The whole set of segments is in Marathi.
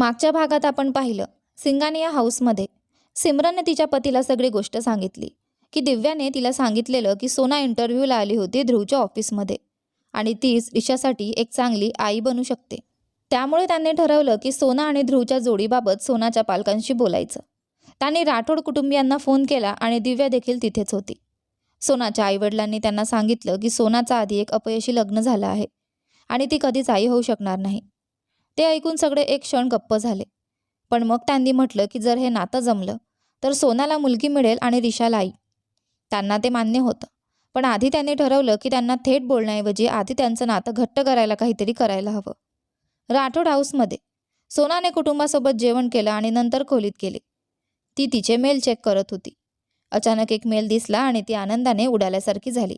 मागच्या भागात आपण पाहिलं सिंगानिया हाऊसमध्ये सिमरनने तिच्या पतीला सगळी गोष्ट सांगितली की दिव्याने तिला सांगितलेलं की सोना इंटरव्ह्यूला आली होती ध्रुवच्या ऑफिसमध्ये आणि तीच रिशासाठी एक चांगली आई बनू शकते. त्यामुळे त्यांनी ठरवलं की सोना आणि ध्रुवच्या जोडीबाबत सोनाच्या पालकांशी बोलायचं. त्यांनी राठोड कुटुंबियांना फोन केला आणि दिव्या देखील तिथेच होती. सोनाच्या आईवडिलांनी त्यांना सांगितलं की सोनाचा आधी एक अपयशी लग्न झालं आहे आणि ती कधीच आई होऊ शकणार नाही. ते ऐकून सगळे एक क्षण गप्प झाले. पण मग त्यांनी म्हटलं की जर हे नातं जमलं तर सोनाला मुलगी मिळेल आणि रिशाला आई. त्यांना ते मान्य होतं. पण आधी त्यांनी ठरवलं की त्यांना थेट बोलण्याऐवजी आधी त्यांचं नातं घट्ट करायला काहीतरी करायला हवं. राठोड हाऊसमध्ये. सोनाने कुटुंबासोबत जेवण केलं आणि नंतर खोलीत गेली. ती तिचे मेल चेक करत होती. अचानक एक मेल दिसला आणि ती आनंदाने उडाल्यासारखी झाली.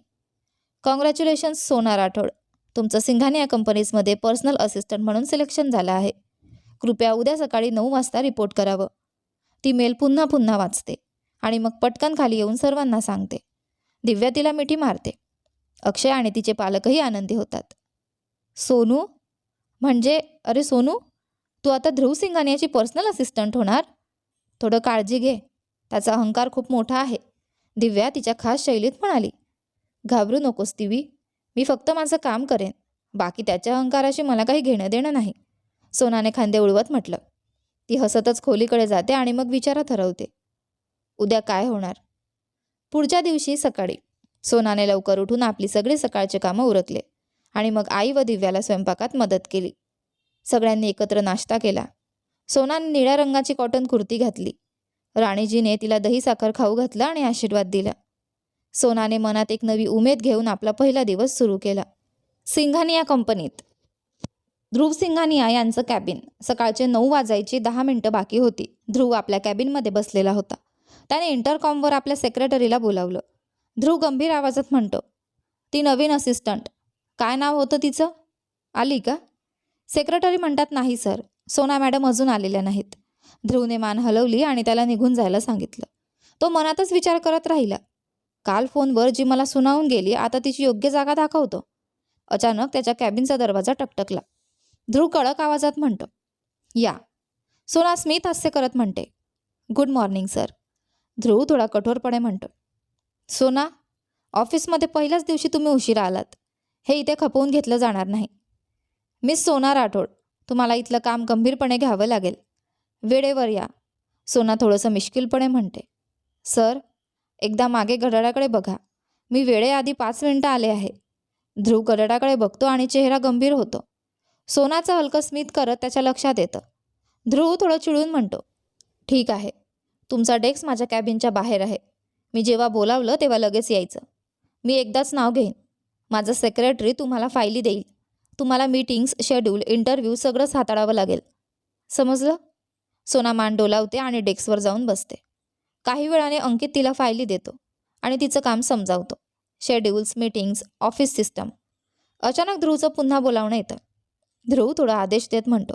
कॉंग्रॅच्युलेशन्स सोना राठोड. तुमचं सिंघानिया कंपनीजमध्ये पर्सनल असिस्टंट म्हणून सिलेक्शन झालं आहे. कृपया उद्या सकाळी नऊ वाजता रिपोर्ट करावं. ती मेल पुन्हा पुन्हा वाचते आणि मग पटकन खाली येऊन सर्वांना सांगते. दिव्या तिला मिठी मारते. अक्षय आणि तिचे पालकही आनंदी होतात. सोनू? म्हणजे अरे सोनू तू आता ध्रुव सिंगानियाची पर्सनल असिस्टंट होणार? थोडं काळजी घे. त्याचा अहंकार खूप मोठा आहे. दिव्या तिच्या खास शैलीत म्हणाली. घाबरू नकोस दिवी. मी फक्त माझं काम करेन. बाकी त्याच्या अहंकाराशी मला काही घेणं देणं नाही. सोनाने खांदे उडवत म्हटलं. ती हसतच खोलीकडे जाते आणि मग विचारात हरवते उद्या काय होणार? पुढच्या दिवशी सकाळी. सोनाने लवकर उठून आपली सगळी सकाळचे कामं उरकले आणि मग आई व दिव्याला स्वयंपाकात मदत केली. सगळ्यांनी एकत्र नाश्ता केला. सोनाने निळ्या रंगाची कॉटन कुर्ती घातली. राणीजीने तिला दही साखर खाऊ घातलं आणि आशीर्वाद दिला. सोनाने मनात एक नवी उमेद घेऊन आपला पहिला दिवस सुरू केला. सिंघानिया कंपनीत. ध्रुव सिंघानिया यांचं कॅबिन. सकाळचे नऊ वाजायची दहा मिनिटं बाकी होती. ध्रुव आपल्या कॅबिनमध्ये बसलेला होता. त्याने इंटरकॉमवर आपल्या सेक्रेटरीला बोलावलं. ध्रुव गंभीर आवाजात म्हणतो ती नवीन असिस्टंट. काय नाव होतं तिचं? आली का? सेक्रेटरी म्हणतात नाही सर. सोना मॅडम अजून आलेल्या नाहीत. ध्रुवने मान हलवली आणि त्याला निघून जायला सांगितलं. तो मनातच विचार करत राहिला. काल फोनवर जी मला सुनावून गेली आता तिची योग्य जागा दाखवतो. अचानक त्याच्या कॅबिनचा दरवाजा टकटकला. ध्रुव कडक आवाजात म्हणतो या. सोना स्मित हास्य करत म्हणते गुड मॉर्निंग सर. ध्रुव थोडा कठोरपणे म्हणतो सोना ऑफिसमध्ये पहिल्याच दिवशी तुम्ही उशिरा आलात. हे इथे खपवून घेतलं जाणार नाही. मिस सोना राठोड तुम्हाला इथलं काम गंभीरपणे घ्यावं लागेल. वेळेवर या. सोना थोडंसं मिश्किलपणे म्हणते सर एकदा मागे घड्याळाकडे बघा. मी वेळेआधी पाच मिनिटं आले आहे. ध्रुव घड्याळाकडे बघतो आणि चेहरा गंभीर होतो. सोनाचं हलकं स्मित करत त्याच्या लक्षात येतं. ध्रुव थोडं चिडून म्हणतो ठीक आहे. तुमचा डेस्क माझ्या कॅबिनच्या बाहेर आहे. मी जेव्हा बोलावलं तेव्हा लगेच यायचं. मी एकदाच नाव घेईन. माझा सेक्रेटरी तुम्हाला फायली देईल. तुम्हाला मीटिंग्स शेड्यूल इंटरव्ह्यू सगळंच हाताळावं लागेल. समजलं? सोना मान डोलावते आणि डेस्कवर जाऊन बसते. काही वेळाने अंकित तिला फायली देतो आणि तिचं काम समजावतो. शेड्यूल्स मीटिंग्स ऑफिस सिस्टम अचानक ध्रुवचं पुन्हा बोलावणं येतं. ध्रुव थोडा आदेश देत म्हणतो.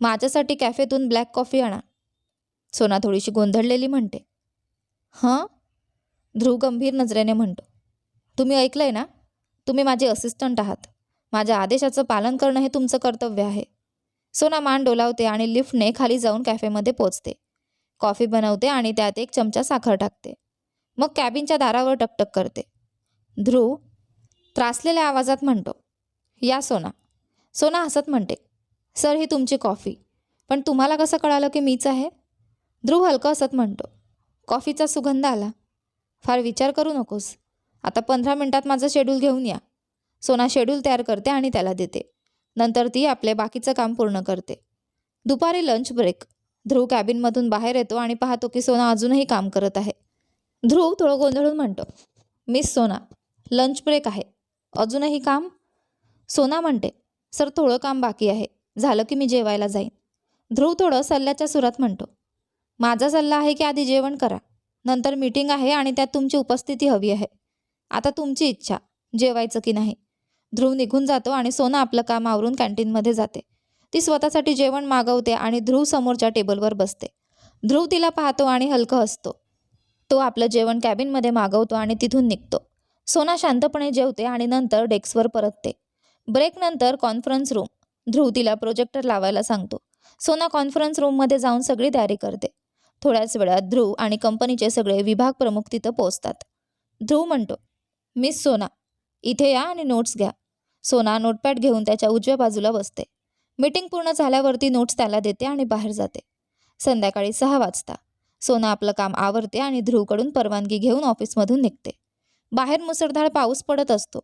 माझ्यासाठी कॅफेतून ब्लॅक कॉफी आणा. सोना थोडीशी गोंधळलेली म्हणते. हां? ध्रुव गंभीर नजरेने म्हणतो. तुम्ही ऐकलंय ना? तुम्ही माझे असिस्टंट आहात. माझ्या आदेशाचं पालन करणं हे तुमचं कर्तव्य आहे. सोना मान डोलावते आणि लिफ्टने खाली जाऊन कॅफेमध्ये पोचते कॉफी बनवते आणि त्यात एक चमचा साखर टाकते. मग कॅबिनच्या दारावर टकटक करते. ध्रुव त्रासलेल्या आवाजात म्हणतो या सोना. सोना हसत म्हणते सर ही तुमची कॉफी. पण तुम्हाला कसं कळालं की मीच आहे? ध्रुव हलकं हसत म्हणतो कॉफीचा सुगंध आला. फार विचार करू नकोस. आता पंधरा मिनटात माझं शेड्यूल घेऊन या. सोना शेड्यूल तयार करते आणि त्याला देते. नंतर ती आपले बाकीचं काम पूर्ण करते. दुपारी लंच ब्रेक. ध्रुव कॅबिनमधून बाहेर येतो आणि पाहतो की सोना अजूनही काम करत आहे. ध्रुव थोडं गोंधळून म्हणतो मिस सोना लंच ब्रेक आहे. अजूनही काम? सोना म्हणते सर थोडं काम बाकी आहे. झालं की मी जेवायला जाईन. ध्रुव थोडं सल्ल्याच्या सुरात म्हणतो माझा सल्ला आहे की आधी जेवण करा. नंतर मीटिंग आहे आणि त्यात तुमची उपस्थिती हवी आहे. आता तुमची इच्छा जेवायचं की नाही. ध्रुव निघून जातो आणि सोना आपलं काम आवरून कॅन्टीनमध्ये जाते. ती स्वतःसाठी जेवण मागवते आणि ध्रुव समोरच्या टेबलवर बसते. ध्रुव तिला पाहतो आणि हलकं हसतो. तो आपलं जेवण कॅबिनमध्ये मागवतो आणि तिथून निघतो. सोना शांतपणे जेवते आणि नंतर डेस्कवर परतते. ब्रेकनंतर कॉन्फरन्स रूम. ध्रुव तिला प्रोजेक्टर लावायला सांगतो. सोना कॉन्फरन्स रूममध्ये जाऊन सगळी तयारी करते. थोड्याच वेळात ध्रुव आणि कंपनीचे सगळे विभाग प्रमुख तिथं पोहोचतात. ध्रुव म्हणतो मिस सोना इथे या आणि नोट्स घ्या. सोना नोटपॅड घेऊन त्याच्या उजव्या बाजूला बसते. मीटिंग पूर्ण झाल्यावरती नोट्स त्याला देते आणि बाहेर जाते. संध्याकाळी सहा वाजता. सोना आपलं काम आवरते आणि ध्रुवकडून परवानगी घेऊन ऑफिसमधून निघते. बाहेर मुसळधार पाऊस पडत असतो.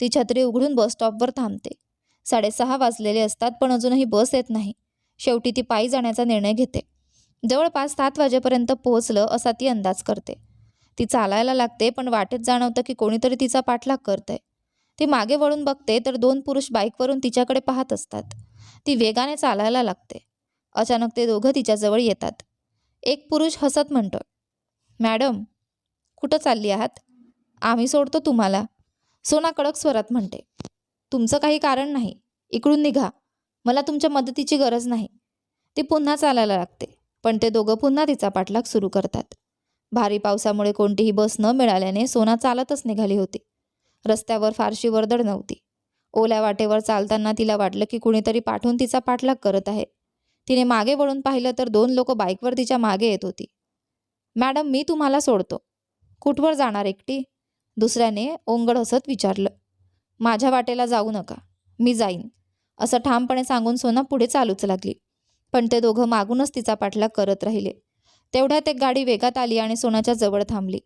ती छत्री उघडून बस स्टॉपवर थांबते. साडेसहा वाजलेले असतात पण अजूनही बस येत नाही. शेवटी ती पायी जाण्याचा निर्णय घेते. जवळपास सात वाजेपर्यंत पोहोचलं असा ती अंदाज करते. ती चालायला लागते पण वाटेत जाणवतं की कोणीतरी तिचा पाठलाग करतंय. ती मागे वळून बघते तर दोन पुरुष बाईकवरून तिच्याकडे पाहत असतात. ती वेगाने चालायला लागते. अचानक ते दोघं तिच्याजवळ येतात. एक पुरुष हसत म्हणतो मॅडम कुठं चालली आहात? आम्ही सोडतो तुम्हाला. सोना कडक स्वरात म्हणते तुमचं काही कारण नाही. इकडून निघा. मला तुमच्या मदतीची गरज नाही. ती पुन्हा चालायला लागते पण ते दोघं पुन्हा तिचा पाठलाग सुरू करतात. भारी पावसामुळे कोणतीही बस न मिळाल्याने सोना चालतच निघाली होती. रस्त्यावर फारशी वर्दळ नव्हती. ओल्या वाटेवर चालताना तिला वाटलं की कुणीतरी पाठवून तिचा पाठलाग करत आहे. तिने मागे वळून पाहिलं तर दोन लोक बाईकवर तिच्यामागे येत होती. मॅडम मी तुम्हाला सोडतो. कुठवर जाणार एकटी? दुसऱ्याने ओंगड हसत विचारलं. माझ्या वाटेला जाऊ नका. मी जाईन. असं ठामपणे सांगून सोना पुढे चालूच लागली. पण ते दोघं मागूनच तिचा पाठलाग करत राहिले. तेवढ्यात एक गाडी वेगात आली आणि सोनाच्या जवळ थांबली.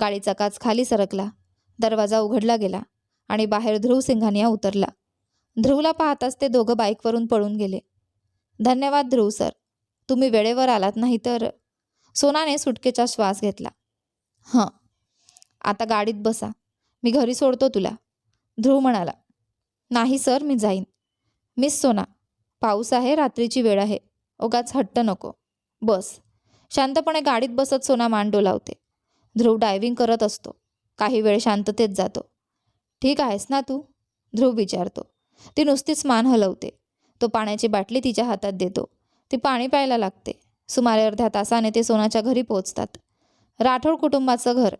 गाडीचा काच खाली सरकला. दरवाजा उघडला गेला. आणि बाहेर ध्रुव सिंघानिया उतरला. ध्रुवला पाहताच ते दोघं बाईकवरून पळून गेले. धन्यवाद ध्रुव सर. तुम्ही वेळेवर आलात नाही तर सोनाने सुटकेचा श्वास घेतला. हं. आता गाडीत बसा. मी घरी सोडतो तुला. ध्रुव म्हणाला. नाही सर मी जाईन. मिस सोना पाऊस आहे रात्रीची वेळ आहे. ओगाच हट्ट नको. बस. शांतपणे गाडीत बसत सोना मान डोलावते ध्रुव डायव्हिंग करत असतो. काही वेळ शांततेत जातो. ठीक आहेस ना तू? ध्रुव विचारतो. ती नुसतीच मान हलवते. तो पाण्याची बाटली तिच्या हातात देतो. ती पाणी प्यायला लागते. सुमारे अर्ध्या तासाने ते सोनाच्या घरी पोहोचतात. राठोड कुटुंबाचं घर.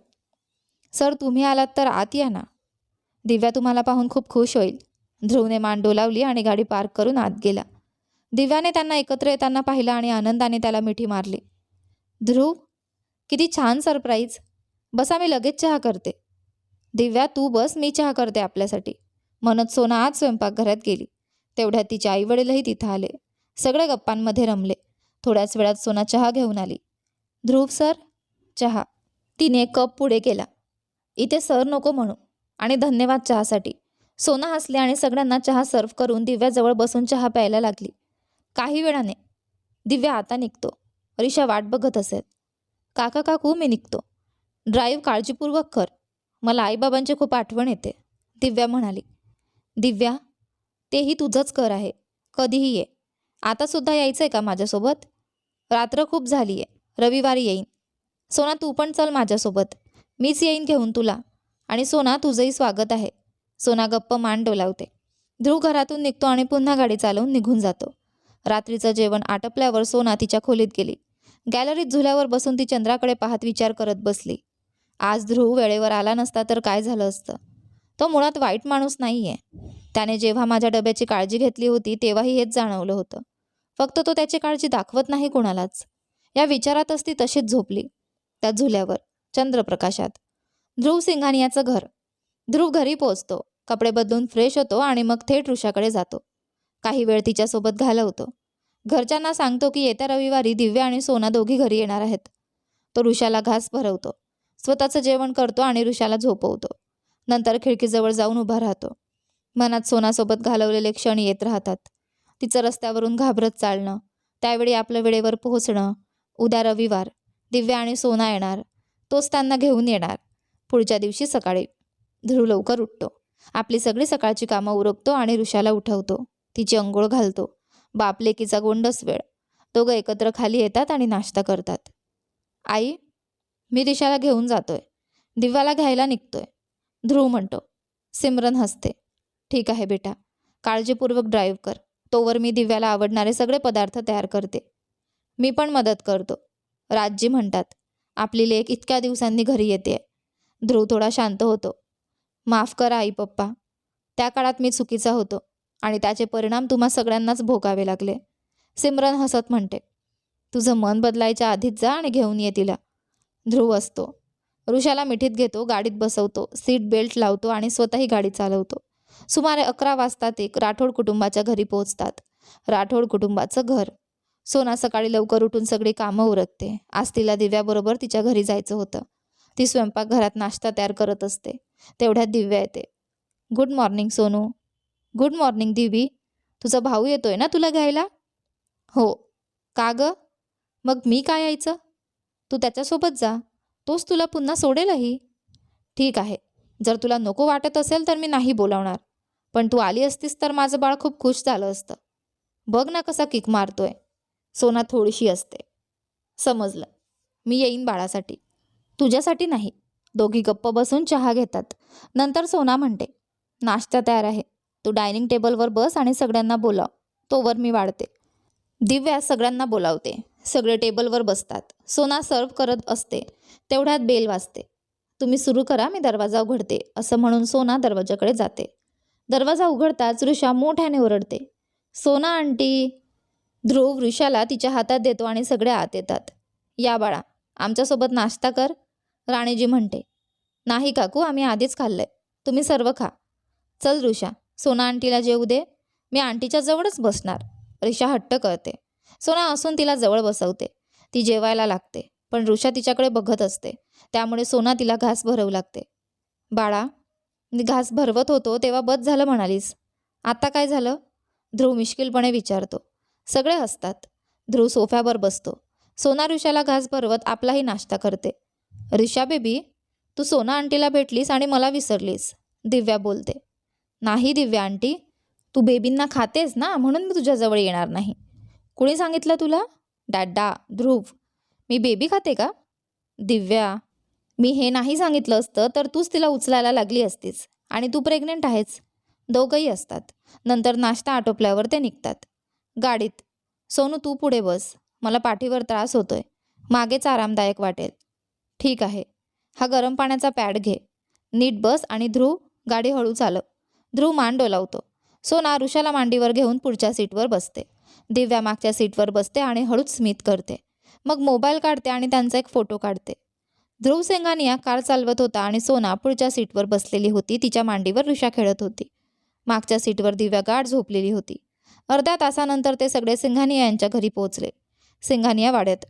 सर तुम्ही आलात तर आत या ना. दिव्या तुम्हाला पाहून खूप खुश होईल. ध्रुवने मान डोलावली आणि गाडी पार्क करून आत गेला. दिव्याने त्यांना एकत्र येताना पाहिलं आणि आनंदाने त्याला मिठी मारली. ध्रुव किती छान सरप्राईज. बसा मी लगेच चहा करते. दिव्या तू बस मी चहा करते आपल्यासाठी. म्हणत सोना आज स्वयंपाकघरात गेली. तेवढ्यात तिचे आईवडीलही तिथं आले. सगळ्या गप्पांमध्ये रमले. थोड्याच वेळात सोना चहा घेऊन आली. ध्रुव सर चहा. तिने कप पुढे केला. इथे सर नको म्हणू आणि धन्यवाद चहासाठी. सोना हसली आणि सगळ्यांना चहा सर्व करून दिव्याजवळ बसून चहा प्यायला लागली. काही वेळाने दिव्या आता निघतो. रिषा वाट बघत असेल. काका काकू मी निघतो. ड्राईव्ह काळजीपूर्वक कर. मला आईबाबांची खूप आठवण येते. दिव्या म्हणाली दिव्या तेही तुझंच कर आहे. कधीही ये. आतासुद्धा यायचं आहे का माझ्यासोबत? रात्र खूप झाली आहे रविवारी येईन. सोना तू पण चल माझ्यासोबत. मीच येईन घेऊन तुला. आणि सोना तुझंही स्वागत आहे. सोना गप्प मान डोलावते. ध्रुव घरातून निघतो आणि पुन्हा गाडी चालवून निघून जातो. रात्रीचं जेवण आटपल्यावर सोना तिच्या खोलीत गेली. गॅलरीत झुल्यावर बसून ती चंद्राकडे पाहत विचार करत बसली. आज ध्रुव वेळेवर आला नसता तर काय झालं असतं? तो मुळात वाईट माणूस नाही आहे त्याने जेव्हा माझ्या डब्याची काळजी घेतली होती तेव्हाही हेच जाणवलं होतं. फक्त तो त्याची काळजी दाखवत नाही कोणालाच. या विचारातच ती तशीच झोपली. त्या झुल्यावर चंद्रप्रकाशात. ध्रुव सिंघानियाचं घर. ध्रुव घरी पोचतो कपडे बदलून फ्रेश होतो आणि मग थेट ऋषाकडे जातो. काही वेळ तिच्यासोबत घालवतो. घरच्यांना सांगतो की येत्या रविवारी दिव्या आणि सोना दोघी घरी येणार आहेत. तो ऋषाला घास भरवतो. स्वतःचं जेवण करतो आणि ऋषाला झोपवतो. नंतर खिडकीजवळ जाऊन उभा राहतो. मनात सोनासोबत घालवलेले क्षण येत राहतात. तिचं रस्त्यावरून घाबरत चालणं त्यावेळी आपलं वेळेवर पोहोचणं उद्या रविवार दिव्या आणि सोना येणार तोच त्यांना घेऊन येणार. पुढच्या दिवशी सकाळी ध्रुव लवकर उठतो. आपली सगळी सकाळची कामं उरकतो आणि ऋषाला उठवतो. तिची अंघोळ घालतो. बाप लेकीचा गोंडस वेळ. दोघं एकत्र खाली येतात आणि नाश्ता करतात. आई मी दिशाला घेऊन जातोय. दिव्याला घ्यायला निघतोय. ध्रुव म्हणतो सिमरन हसते. ठीक आहे बेटा. काळजीपूर्वक ड्राईव्ह कर. तोवर मी दिव्याला आवडणारे सगळे पदार्थ तयार करते. मी पण मदत करतो. राजजी म्हणतात आपली लेख इतक्या दिवसांनी घरी येते ध्रुव थोडा शांत होतो. माफ करा आई पप्पा. त्या काळात मी चुकीचा होतो आणि त्याचे परिणाम तुम्हा सगळ्यांनाच भोगावे लागले. सिमरन हसत म्हणते तुझं मन बदलायच्या आधीच जा आणि घेऊन ये तिला. ध्रुव असतो. ऋषाला मिठीत घेतो गाडीत बसवतो सीट बेल्ट लावतो आणि स्वतःही गाडी चालवतो. सुमारे अकरा वाजता ते राठोड कुटुंबाच्या घरी पोहोचतात. राठोड कुटुंबाचं घर. सोना सकाळी लवकर उठून सगळी कामं उरकते. आज तिला दिव्याबरोबर तिच्या घरी जायचं होतं. ती स्वयंपाकघरात नाश्ता तयार करत असते. तेवढ्यात दिव्या येते. Good morning Sonu. Good morning Divi. तुझा भाऊ येतोय ना तुला घ्यायला? हो. का ग? मग मी काय यायचं? तू त्याच्यासोबत जा. तोच तुला पुन्हा सोडेलही. ठीक आहे. जर तुला नको वाटत असेल तर मी नाही बोलावणार. पण तू आली असतीस तर माझं बाळ खूप खुश झालं असतं. बघ ना कसा किक मारतोय. सोना थोडीशी असते. समजलं. मी येईन बाळासाठी. तुझ्यासाठी नाही. दोघी गप्प बसून चहा घेतात. नंतर सोना म्हणते नाश्ता तयार आहे. तू डायनिंग टेबलवर बस आणि सगळ्यांना बोलाव. तोवर मी वाढते. दिव्या सगळ्यांना बोलावते. सगळे टेबलवर बसतात. सोना सर्व करत असते. तेवढ्यात बेल वाजते. तुम्ही सुरू करा मी दरवाजा उघडते असं म्हणून सोना दरवाजाकडे जाते. दरवाजा उघडताच ऋषा मोठ्याने ओरडते. सोना आंटी. ध्रुव ऋषाला तिच्या हातात देतो आणि सगळे आत येतात. या बाळा आमच्यासोबत नाश्ता कर राणीजी म्हणते. नाही काकू आम्ही आधीच खाल्लंय. तुम्ही सर्व खा. चल ऋषा सोना आंटीला जेवू दे. मी आंटीच्या जवळच बसणार. ऋषा हट्ट करते. सोना असून तिला जवळ बसवते. ती जेवायला लागते पण ऋषा तिच्याकडे बघत असते. त्यामुळे सोना तिला घास भरवू लागते. बाळा मी घास भरवत होतो तेव्हा बस झालं म्हणालीस. आता काय झालं? ध्रुव मिश्किलपणे विचारतो. सगळे हसतात. ध्रुव सोफ्यावर बसतो. सोना ऋषाला घास भरवत आपलाही नाश्ता करते. ऋषा बेबी तू सोना आंटीला भेटलीस आणि मला विसरलीस दिव्या बोलते. नाही दिव्या आंटी तू बेबींना खातेस ना म्हणून मी तुझ्याजवळ येणार नाही. कुणी सांगितलं तुला? डॅड्डा ध्रुव. मी बेबी खाते का? दिव्या. मी हे नाही सांगितलं असतं तर तूच तिला उचलायला लागली असतीस. आणि तू प्रेग्नेंट आहेस. दोघंही असतात. नंतर नाश्ता आटोपल्यावर ते निघतात. गाडीत. सोनू तू पुढे बस. मला पाठीवर त्रास होतोय. मागेच आरामदायक वाटेल. ठीक आहे. हा गरम पाण्याचा पॅड घे. नीट बस आणि ध्रुव गाडी हळू चालव. ध्रुव मान डोलावतो. सोना ऋषाला मांडीवर घेऊन पुढच्या सीटवर बसते. दिव्या मागच्या सीटवर बसते आणि हळूच स्मित करते. मग मोबाईल काढते आणि त्यांचा एक फोटो काढते. ध्रुव सेंगानिया कार चालवत होता आणि सोना पुढच्या सीटवर बसलेली होती. तिच्या मांडीवर ऋषा खेळत होती. मागच्या सीटवर दिव्या गाठ झोपलेली होती. अर्ध्या तासानंतर ते सगळे सिंघानिया यांच्या घरी पोहोचले. सिंघानिया वाड्यात.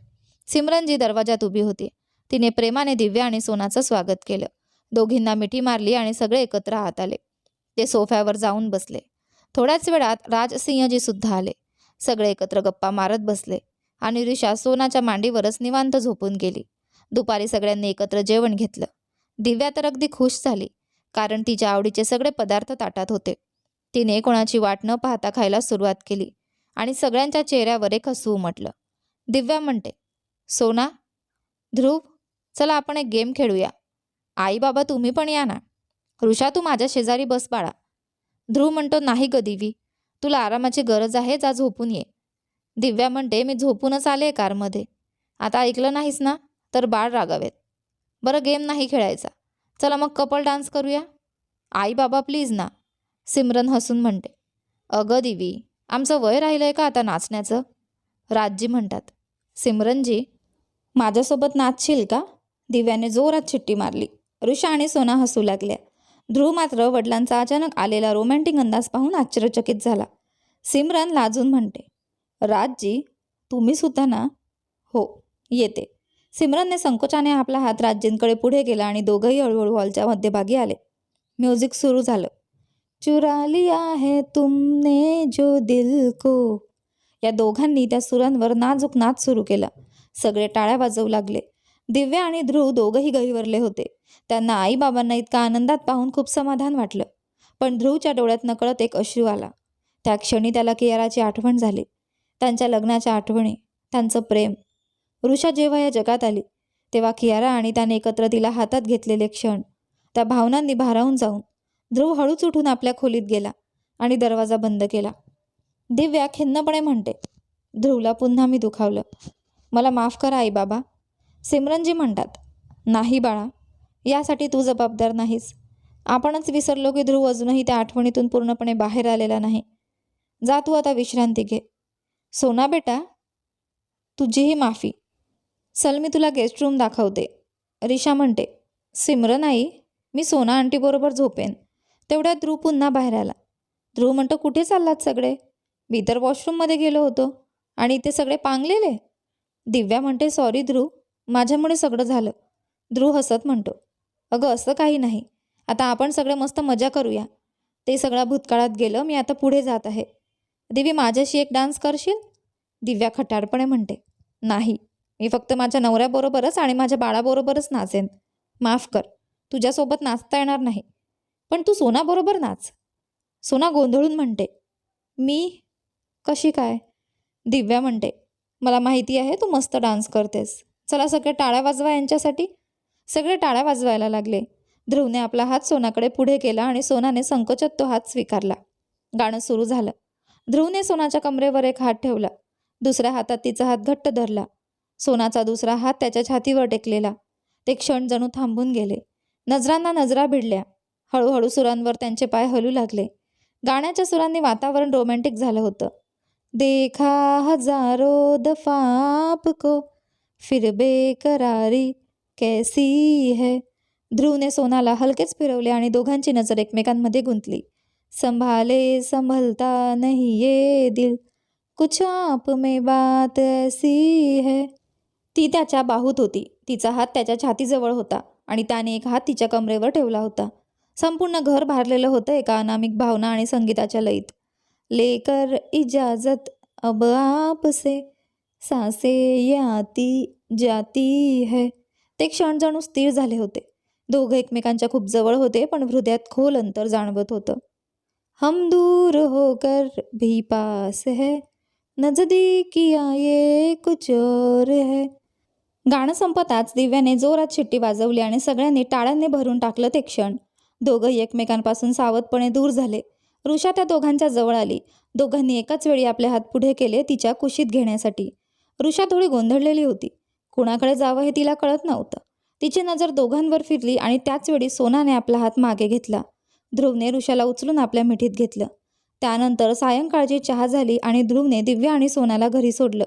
सिमरनजी दरवाजात उभी होती. तिने प्रेमाने दिव्या आणि सोनाचं स्वागत केलं. दोघींना मिठी मारली आणि सगळे एकत्र आत आले. ते सोफ्यावर जाऊन बसले. थोड्याच वेळात राजसिंहजी सुद्धा आले. सगळे एकत्र गप्पा मारत बसले. आणि ऋषा सोनाच्या मांडीवरच निवांत झोपून गेली. दुपारी सगळ्यांनी एकत्र जेवण घेतलं. दिव्या तर अगदी खुश झाली कारण तिच्या आवडीचे सगळे पदार्थ ताटात होते. तिने कोणाची वाट न पाहता खायला सुरुवात केली आणि सगळ्यांच्या चेहऱ्यावर एक हसू उमटलं. दिव्या म्हणते सोना ध्रुव चला आपण एक गेम खेळूया. आई बाबा तुम्ही पण या ना. ऋषा तू माझ्या शेजारी बस बाळा. ध्रुव म्हणतो नाही ग दिवी तुला आरामाची गरज आहे जा झोपून ये. दिव्या म्हणते मी झोपूनच आले कारमध्ये. आता ऐकलं नाहीस ना? तर बाळ रागावेत बरं गेम नाही खेळायचा. चला मग कपल डान्स करूया. आई बाबा प्लीज ना. सिमरन हसून म्हणते. अगं दिवी आमचं वय राहिलं आहे का आता नाचण्याचं? राजजी म्हणतात. सिमरनजी माझ्यासोबत नाचशील का? दिव्याने जोरात चिट्टी मारली. ऋषा आणि सोना हसू लागल्या. ध्रुव मात्र वडिलांचा अचानक आलेला रोमॅन्टिक अंदाज पाहून आश्चर्यचकित झाला. सिमरन लाजून म्हणते राजजी तुम्ही सुद्धा ना? हो येते. सिमरनने संकोचाने आपला हात राजजींकडे पुढे केला आणि दोघंही हळूहळू हॉलच्या मध्यभागी आले. म्युझिक सुरू झालं. चुरा लिया है तुमने जो दिल को. या दोघांनी त्या सुरांवर नाजूक नाच सुरू केला. सगळे टाळ्या वाजवू लागले. दिव्या आणि ध्रुव दोघंही गहिवरले होते. त्यांना आईबाबांना इतका आनंदात पाहून खूप समाधान वाटलं. पण ध्रुवच्या डोळ्यात नकळत एक अश्रू आला. त्या क्षणी त्याला कियाराची आठवण झाली. त्यांच्या लग्नाच्या आठवणी त्यांचं प्रेम. ऋषा जेव्हा या जगात आली तेव्हा कियारा आणि त्याने एकत्र तिला हातात घेतलेले क्षण त्या भावनांनी भारावून जाऊन ध्रुव हळूच उठून आपल्या खोलीत गेला आणि दरवाजा बंद केला. दिव्या खिन्नपणे म्हणते ध्रुवला पुन्हा मी दुखावलं. मला माफ करा आई बाबा. सिमरनजी म्हणतात नाही बाळा यासाठी तू जबाबदार नाहीस. आपणच विसरलो की ध्रुव अजूनही त्या आठवणीतून पूर्णपणे बाहेर आलेला नाही. जा तू आता विश्रांती घे. सोना बेटा तुझीही माफी. चल मी तुला गेस्ट रूम दाखवते. रिशा म्हणते सिमरन आई मी सोना आंटीबरोबर झोपेन. तेवढ्यात ध्रुव पुन्हा बाहेर आला. ध्रुव म्हणतो कुठे चाललात सगळे? मी तर वॉशरूममध्ये गेलो होतो. आणि ते सगळे पांगलेले? दिव्या म्हणते सॉरी ध्रुव माझ्यामुळे सगळं झालं. ध्रुव हसत म्हणतो अगं असं काही नाही. आता आपण सगळे मस्त मजा करूया. ते सगळ्या भूतकाळात गेलं मी आता पुढे जात आहे. दिवी माझ्याशी एक डान्स करशील? दिव्या खटारपणे म्हणते. नाही. मी फक्त माझ्या नवऱ्याबरोबरच आणि माझ्या बाळाबरोबरच नाचेन. माफ कर. तुझ्यासोबत नाचता येणार नाही. पण तू सोनाबरोबर नाच. सोना गोंधळून म्हणते. मी? कशी काय? दिव्या म्हणते. मला माहिती आहे तू मस्त डान्स करतेस. चला सगळे टाळ्या वाजवा यांच्यासाठी. सगळे टाळ्या वाजवायला लागले. ध्रुवने आपला हात सोनाकडे पुढे केला आणि सोनाने संकोचत तो हात स्वीकारला. गाणं सुरू झालं. ध्रुवने सोनाच्या कमरेवर एक हात ठेवला. दुसऱ्या हातात तिचा हात घट्ट धरला. सोनाचा दुसरा हात त्याच्या छातीवर टेकलेला. ते क्षण जणू थांबून गेले. नजरांना नजरा भिडल्या. हळूहळू सुरांवर त्यांचे पाय हलू लागले. गाण्याच्या सुरांनी वातावरण रोमॅन्टिक झालं होतं. देखा हजारो दफा आपको फिर बेकरारी कैसी है? ध्रुवने सोनाला हलकेच फिरवले आणि दोघांची नजर एकमेकांमध्ये गुंतली. संभाले संभलता नहीं ये दिल। कुछ आप में बात ऐसी है। ती त्याच्या बाहूत होती. तिचा हात त्याच्या छातीजवळ होता आणि त्याने एक हात तिच्या कमरेवर ठेवला होता. संपूर्ण घर भारलेलं होतं एका अनामिक भावना आणि संगीताच्या लयीत. लेकर इजाजत अब आपसे सासे याती जाती है. ते क्षण जणू स्थिर झाले होते. दोघं एकमेकांच्या खूप जवळ होते पण हृदयात खोल अंतर जाणवत होतं. हम दूर होकर भी पास है। नजदीकिया आये कुछ और है। गाणं संपताच दिव्याने जोरात शिट्टी वाजवली आणि सगळ्यांनी टाळ्यांनी भरून टाकलं ते क्षण. दोघंही एकमेकांपासून सावधपणे दूर झाले. ऋषा त्या दोघांच्या जवळ आली. दोघांनी एकाच वेळी आपले हात पुढे केले तिच्या कुशीत घेण्यासाठी. ऋषा थोडी गोंधळलेली होती. कुणाकडे जावं हे तिला कळत नव्हतं. तिची नजर दोघांवर फिरली आणि त्याच वेळी सोनाने आपला हात मागे घेतला. ध्रुवने ऋषाला उचलून आपल्या मिठीत घेतलं. त्यानंतर सायंकाळची चहा झाली आणि ध्रुवने दिव्या आणि सोनाला घरी सोडलं.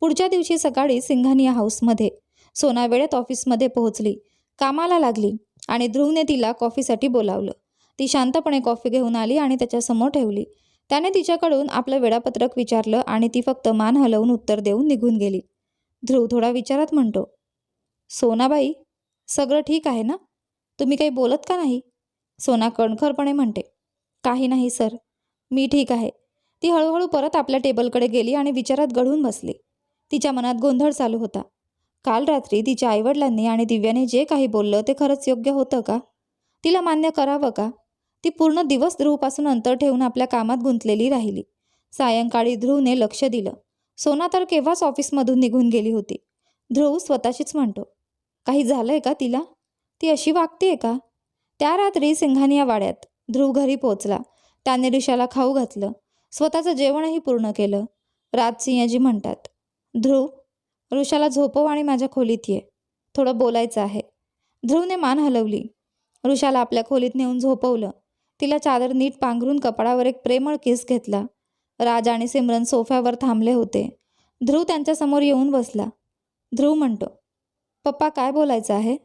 पुढच्या दिवशी सकाळी सिंघानिया हाऊसमध्ये. सोना वेळेत ऑफिसमध्ये पोहोचली. कामाला लागली आणि ध्रुवने तिला कॉफीसाठी बोलावलं. ती शांतपणे कॉफी घेऊन आली आणि त्याच्यासमोर ठेवली. त्याने तिच्याकडून आपलं वेळापत्रक विचारलं आणि ती फक्त मान हलवून उत्तर देऊन निघून गेली. ध्रुव थोडा विचारात म्हणतो सोनाबाई सगळं ठीक आहे ना? तुम्ही काही बोलत का नाही? सोना कणखरपणे म्हणते. काही नाही सर. मी ठीक आहे. ती हळूहळू परत आपल्या टेबलकडे गेली आणि विचारात गढून बसली. तिच्या मनात गोंधळ चालू होता. काल रात्री तिच्या आईवडिलांनी आणि दिव्याने जे काही बोललं ते खरंच योग्य होतं का? तिला मान्य करावं का? ती पूर्ण दिवस ध्रुवपासून अंतर ठेवून आपल्या कामात गुंतलेली राहिली. सायंकाळी ध्रुवने लक्ष दिलं. सोना तर केव्हाच ऑफिसमधून निघून गेली होती. ध्रुव स्वतःशीच म्हणतो. काही झालंय का तिला? ती अशी वागतेय का? त्या रात्री सिंघानिया वाड्यात ध्रुव घरी पोचला त्याने ऋषाला खाऊ घातलं. स्वतःचं जेवणही पूर्ण केलं. राज सिंहजी म्हणतात ध्रुव ऋषाला झोपव आणि माझ्या खोलीत ये. थोडं बोलायचं आहे. ध्रुवने मान हलवली. ऋषाला आपल्या खोलीत नेऊन झोपवलं. तिला चादर नीट पांघरून कपाळावर एक प्रेमळ किस घेतला. राज आणि सिमरन सोफ्यावर थांबले होते. ध्रुव त्यांच्यासमोर येऊन बसला. ध्रुव म्हणतो पप्पा काय बोलायचं आहे?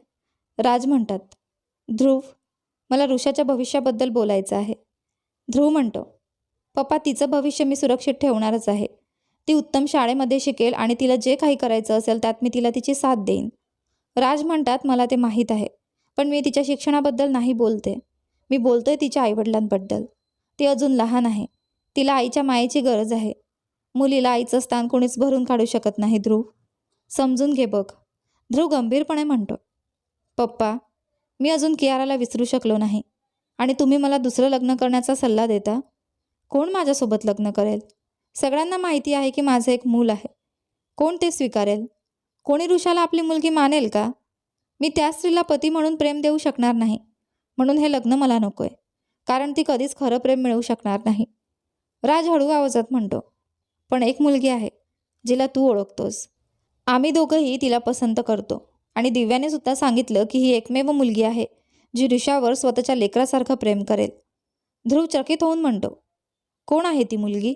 राज म्हणतात ध्रुव मला ऋषाच्या भविष्याबद्दल बोलायचं आहे. ध्रुव म्हणतो पप्पा तिचं भविष्य मी सुरक्षित ठेवणारच आहे. ती उत्तम शाळेमध्ये शिकेल आणि तिला जे काही करायचं असेल त्यात मी तिला तिची साथ देईन. राज म्हणतात मला ते माहीत आहे पण मी तिच्या शिक्षणाबद्दल नाही बोलते. मी बोलतोय तिच्या आईवडिलांबद्दल. ती अजून लहान आहे. तिला आईच्या मायेची गरज आहे. मुलीला आईचं स्थान कोणीच भरून काढू शकत नाही ध्रुव. समजून घे बघ. ध्रुव गंभीरपणे म्हणतो पप्पा मी अजून कियाराला विसरू शकलो नाही. आणि तुम्ही मला दुसरं लग्न करण्याचा सल्ला देता? कोण माझ्यासोबत लग्न करेल? सगळ्यांना माहिती आहे की माझं एक मूल आहे. कोण ते स्वीकारेल? कोणी ऋषाला आपली मुलगी मानेल का? मी त्या स्त्रीला पती म्हणून प्रेम देऊ शकणार नाही. म्हणून हे लग्न मला नको आहे कारण ती कधीच खरं प्रेम मिळवू शकणार नाही. राज हळू आवाजात म्हणतो पण एक मुलगी आहे जिला तू ओळखतोस. आम्ही दोघंही तिला पसंत करतो. आणि दिव्याने सुद्धा सांगितलं की ही एकमेव मुलगी आहे जी ऋषावर स्वतःच्या लेकरासारखं प्रेम करेल. ध्रुव चकित होऊन म्हणतो कोण आहे ती मुलगी?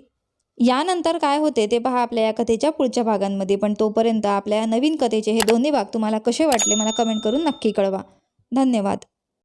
यानंतर काय होते ते पहा आपल्या या कथेच्या पुढच्या भागांमध्ये पण तोपर्यंत आपल्या या नवीन कथेचे हे दोन्ही भाग तुम्हाला कसे वाटले मला कमेंट करून नक्की कळवा. धन्यवाद.